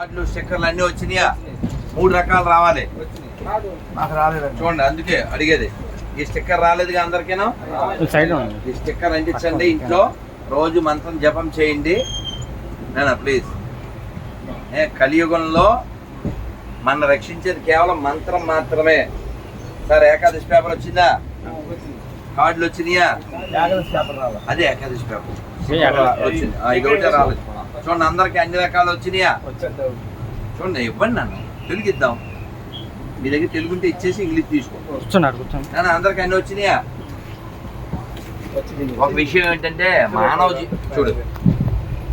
కార్డులు స్టిక్కర్లు అన్ని వచ్చినాయా? మూడు రకాలు రావాలి. నాకు రాలేదండి. చూడండి అందుకే అడిగేది. ఈ స్టిక్కర్ రాలేదుగా అందరికీనా? సైడ్ ఉంది. ఈ స్టిక్కర్ అంటించండి ఇంట్లో. రోజు మంత్రం జపం చేయండి. నేనా ప్లీజ్ ఏ కలియుగంలో మన రక్షించేది కేవలం మంత్రం మాత్రమే. సార్ ఏకాదశి పేపర్ వచ్చిందా? కార్డులు వచ్చినాయా? జాగ్రత్త పేపర్ రావాలి. అదే ఏకాదశి పేపర్? వచ్చింది. ఇది ఒకటే రాలేదు. చూడండి అందరికి అన్ని రకాలు వచ్చినాయా? చూడండి ఇవ్వండి నన్ను. తెలుగు ఇద్దాం మీ దగ్గర తెలుగు ఉంటే ఇచ్చేసి ఇంగ్లీష్ తీసుకో. కూర్చున్నాడు కూర్చోండి అందరికి అన్ని వచ్చినాయా? ఒక విషయం ఏంటంటే మానవ చూడు.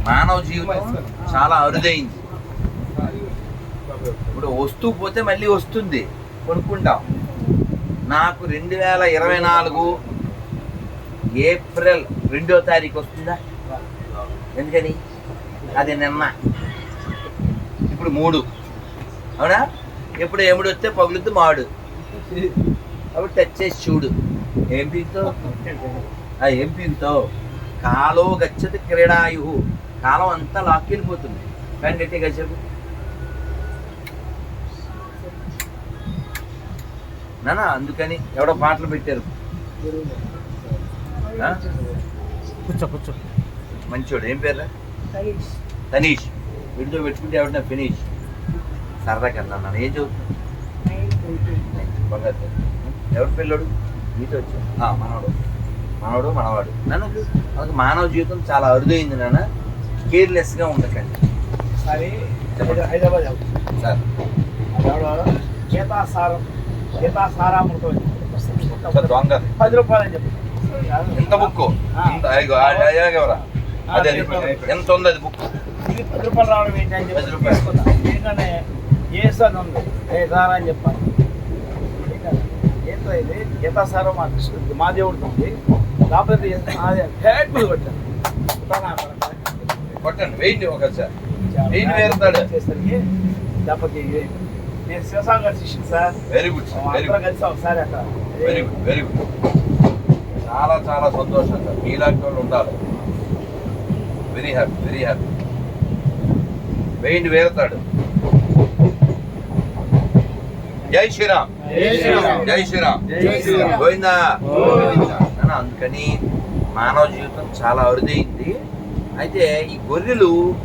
మానవ జీవితం చాలా అరుదైంది. ఇప్పుడు వస్తూ పోతే మళ్ళీ వస్తుంది. కొనుక్కుంటాం. నాకు రెండు వేల ఇరవై నాలుగు ఏప్రిల్ రెండో తారీఖు వస్తుందా? ఎందుకని? అది నిన్న ఇప్పుడు మూడు. అవునా? ఎప్పుడు ఎముడు వస్తే పగులుద్దు మాడు. అప్పుడు టచ్ చేసి చూడు. ఏం ఆ ఏం పీకుతావు కాలో గచ్చతి క్రీడాయు కాలం అంతా లాక్కెళ్ళిపోతుంది కానీ గట్టి గచ్చపు నానా అందుకని ఎవడో పాటలు పెట్టారు? కూర్చో కూర్చో. మంచోడు ఏం పేరు తనీష్. వీడితో పెట్టుకుంటే ఎవడన్నా ఫినిష్. సరదా కన్నా నన్ను ఏం చదువుతున్నావు బంగారు. ఎవరి పిల్లడు? నీతో వచ్చా మనవడు. మనవడు మనవాడు. నన్ను మనకు మానవ జీవితం చాలా అరుదైంది నాన్న. కేర్లెస్గా ఉండకండి. సరే హైదరాబాద్ సార్. గీతాసారం దొంగ. పది రూపాయలు అని చెప్పి. ఎంత బుక్ ఎవరా? అదే. ఎంత ఉంది అది బుక్ ఇది పది రూపాయలు రావడం ఏంటి అని పది రూపాయలు. ఏంటంటే ఉంది. ఏ రారా అని చెప్పాను ఏంటో ఇది? గీతాసారం మా కృష్ణుడికి మా దేవుడికి ఉంది. కాకపోతే హేట్ మీద కొట్టాను. కొట్టండి. వెయ్యి ఒకసారి. వెయ్యి వేరుతాడు. దెబ్బకి. నేను శివసాగర్ గారి శిష్యుడు sir very good sir very good కలిసి ఒకసారి అక్కడ. వెరీ గుడ్ వెరీ గుడ్ చాలా చాలా సంతోషం సార్ మీలాంటి వాళ్ళు ఉండాలి. Very happy very happy. వెయ్యి వేరుతాడు జై శ్రీరామ్. జై శ్రీరామ్. గోవిందా. అందుకని మానవ జీవితం చాలా అరుదైంది. అయితే ఈ గొర్రెలు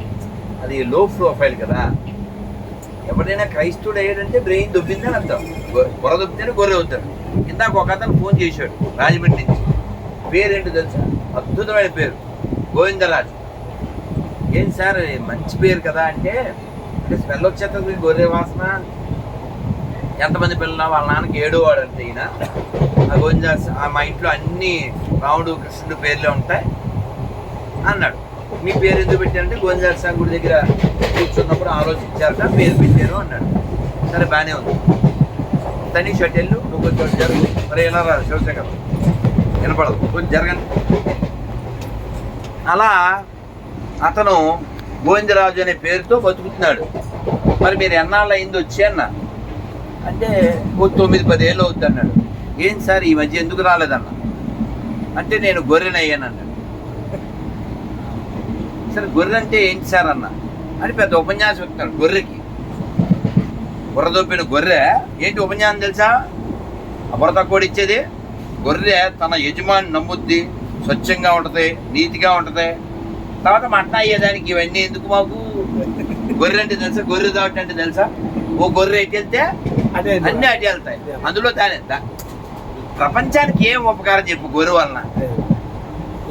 అది లో ప్రొఫైల్ కదా. ఎవరైనా క్రైస్తవుడు అయ్యాడంటే బ్రెయిన్ దొబ్బిందని అర్థం. గొ- బుర్ర దొబ్బితేనే గొర్రె అవుతాడు. ఇందాక ఒక అతను ఫోన్ చేశాడు రాజమండ్రి నుంచి. పేరేంటి తెలుసా? అద్భుతమైన పేరు. గోవిందరాజు. ఏం సార్ మంచి పేరు కదా అంటే అంటే స్మెల్ వచ్చేస్తుంది గొర్రె వాసన. ఎంతమంది పిల్లలు వాళ్ళ నాన్నకి ఏడో వాడు అంటే ఈయన ఆ గోవింద ఆ మా ఇంట్లో అన్ని రాముడు కృష్ణుడు పేర్లే ఉంటాయి అన్నాడు. మీ పేరు ఎందుకు పెట్టారంటే గోవిందార స్వామి గుడి దగ్గర కూర్చున్నప్పుడు ఆలోచించారట పేరు పెట్టారు అన్నాడు. సరే బాగానే ఉంది. తని షటెళ్ళు నువ్వు చోటు జరుగు మరి ఎలా రా శివశేఖర్ వినపడదు. కొంచెం జరగండి. అలా అతను గోవిందరాజు అనే పేరుతో బతుకుతున్నాడు. మరి మీరు ఎన్నాళ్ళు అయింది వచ్చి అన్న? అంటే ఓ తొమ్మిది పది ఏళ్ళు అవుద్ది అన్నాడు. ఏం సార్ ఈ మధ్య ఎందుకు రాలేదన్న? అంటే నేను గొర్రెనయ్యాను అన్నాడు. సరే గొర్రె అంటే ఏంటి సార్ అన్న? అని పెద్ద ఉపన్యాసం చెప్తాడు గొర్రెకి. బుర్రదొప్పిన గొర్రె ఏంటి ఉపన్యాసం తెలుసా? ఆ బుర్ర తక్కువ ఇచ్చేది? గొర్రె తన యజమాని నమ్ముద్ది స్వచ్ఛంగా ఉంటుంది నీతిగా ఉంటుంది. తర్వాత మట్ట అయ్యేదానికి ఇవన్నీ ఎందుకు మాకు గొర్రె అంటే తెలుసా? గొర్రె దాటి అంటే తెలుసా? ఓ గొర్రె ఎటు వెళ్తే అదే అన్ని అటు వెళ్తాయి. అందులో దాని ప్రపంచానికి ఏం ఉపకారం చెప్పు గొర్రె వలన?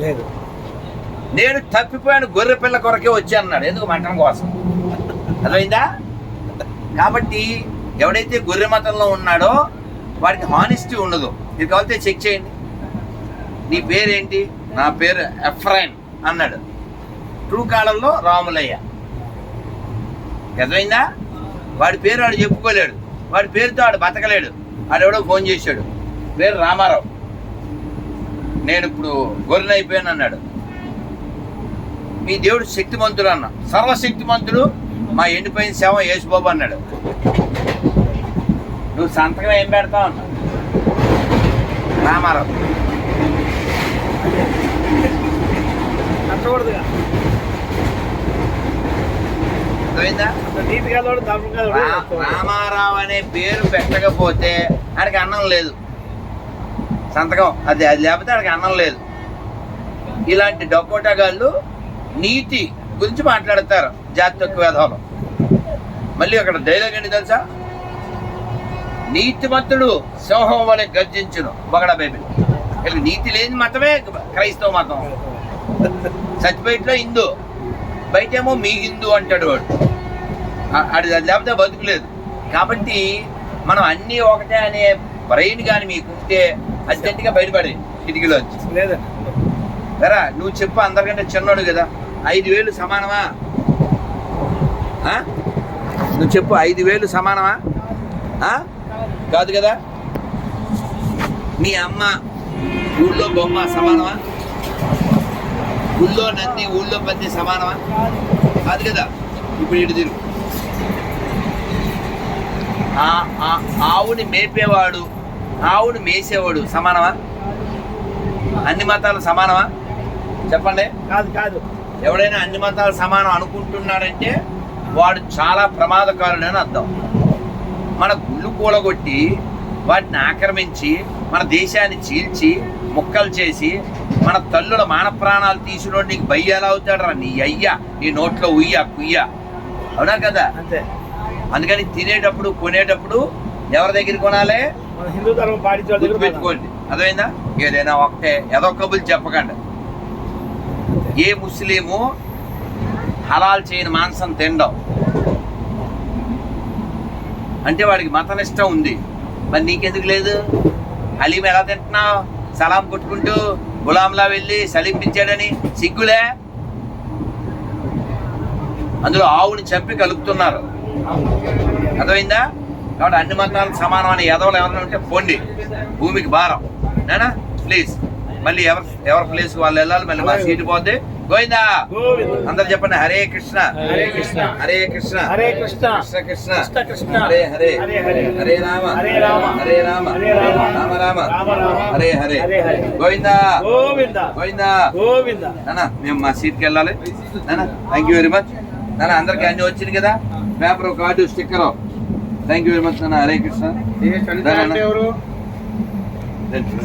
లేదు. నేను తప్పిపోయాను గొర్రె పిల్ల కొరకే వచ్చి అన్నాడు. ఎందుకు మటన్ కోసం? అర్థమైందా? కాబట్టి ఎవడైతే గొర్రె మతంలో ఉన్నాడో వాడికి హానెస్టీ ఉండదు. మీరు కావాలంటే చెక్ చేయండి. నీ పేరేంటి? నా పేరు ఎఫ్రైన్ అన్నాడు. ట్రూ కాలంలో రాములయ్య. నిజమైందా వాడి పేరు వాడు చెప్పుకోలేడు. వాడి పేరుతో వాడు బతకలేడు. వాడెవడో ఫోన్ చేశాడు. పేరు రామారావు. నేను ఇప్పుడు గొర్రెన అయిపోయాను అన్నాడు. మీ దేవుడు శక్తిమంతుడు అన్న. సర్వశక్తిమంతుడు మా ఎండిపోయిన శవం యేసుబాబు అన్నాడు. నువ్వు సంతకం ఏం పెడతావు అన్నా? రామారావు. కట్టకూడదుగా అర్థమైందా? రామారావు అనే పేరు పెట్టకపోతే ఆడికి అన్నం లేదు. సంతకం. అది అది లేకపోతే ఆడికి అన్నం లేదు. ఇలాంటి డొక్కోటగాళ్ళు నీతి గురించి మాట్లాడతారు జాతి తక్కువ వేధంలో మళ్ళీ అక్కడ డైలాగ్ ఏంటి తెలుసా? నీతిమంతుడు సింహం వలె గర్జించును. బగడ బేబీ వీళ్ళకి నీతి లేని మతమే క్రైస్తవ మతం. చచ్చిపోయిట్లో హిందూ. బయటేమో మీ హిందూ అంటాడు వాడు. అది లేకపోతే బతుకులేదు. కాబట్టి మనం అన్నీ ఒకటే అనే బ్రెయిన్ కానీ మీకుంటే అర్జెంటుగా బయటపడి కిటికీలోంచి. లేదండి. సరే నువ్వు చెప్పు అందరికంటే చిన్నోడు కదా. ఐదు వేలు సమానమా? నువ్వు చెప్పు ఐదు వేలు సమానమా? కాదు కదా? మీ అమ్మ ఊళ్ళో బొమ్మ సమానమా? ఊళ్ళో నంది ఊళ్ళో పంది సమానమా? కాదు కదా? ఇప్పుడు ఇటు తిరుగు. ఆవుని మేపేవాడు ఆవుని మేసేవాడు సమానమా? అన్ని మతాలు సమానమా? చెప్పండి. కాదు కాదు. ఎవడైనా అన్ని మతాలు సమానం అనుకుంటున్నాడంటే వాడు చాలా ప్రమాదకారుడని అర్థం. మన గుళ్ళు కూలగొట్టి వాటిని ఆక్రమించి మన దేశాన్ని చీల్చి ముక్కలు చేసి మన తల్లుల మాన ప్రాణాలు తీసినోడు నీకు బయ్య ఎలా అవుతాడరా? నీ అయ్య నీ నోట్లో ఉయ్య కుయ్య. అవునా కదా? అంతే. అందుకని తినేటప్పుడు కొనేటప్పుడు ఎవరి దగ్గర కొనాలి? హిందూ ధర్మం పాటించే. గుర్తుపెట్టుకోండి. అదైందా ఏదైనా ఒకటే. ఏదో కబులు చెప్పకండి. ఏ ముస్లిము హలాల్ చేయని మాంసం తినడం అంటే వాడికి మతనిష్ట ఉంది. మరి నీకెందుకు లేదు? హలీం ఎలా తింటున్నావు? సలాం కొట్టుకుంటూ గులాంలా వెళ్ళి సలీంపించాడని సిగ్గులే? అందులో ఆవుని చంపి కలుపుతున్నారు. అర్థమైందా? కాబట్టి అన్ని మతాలకు సమానం అనే ఎదవలు ఎవరైనా ఉంటే పొండి. భూమికి భారం. నేనా? ప్లీజ్ మళ్ళీ ఎవరు ఎవరి ప్లేస్ వాళ్ళు వెళ్ళాలి మళ్ళీ మా సీటు పోతే. గోవిందా? అందరు చెప్పండి హరే కృష్ణ. హరే కృష్ణ. హరే కృష్ణ. హరే కృష్ణ. కృష్ణ కృష్ణ. కృష్ణ హరే హరే. హరే రామ. హరే రామ. హరే రామ. రామ. రామ హరే హరే. గోవిందా? గోవింద. గోవిందా? గోవింద. మేము మా సీట్కి వెళ్ళాలి. థ్యాంక్ యూ వెరీ మచ్ నాన్న అందరికి అన్ని వచ్చింది కదా? Paper card sticker thank you very much నాన్న. హరే కృష్ణ. ఎవరు.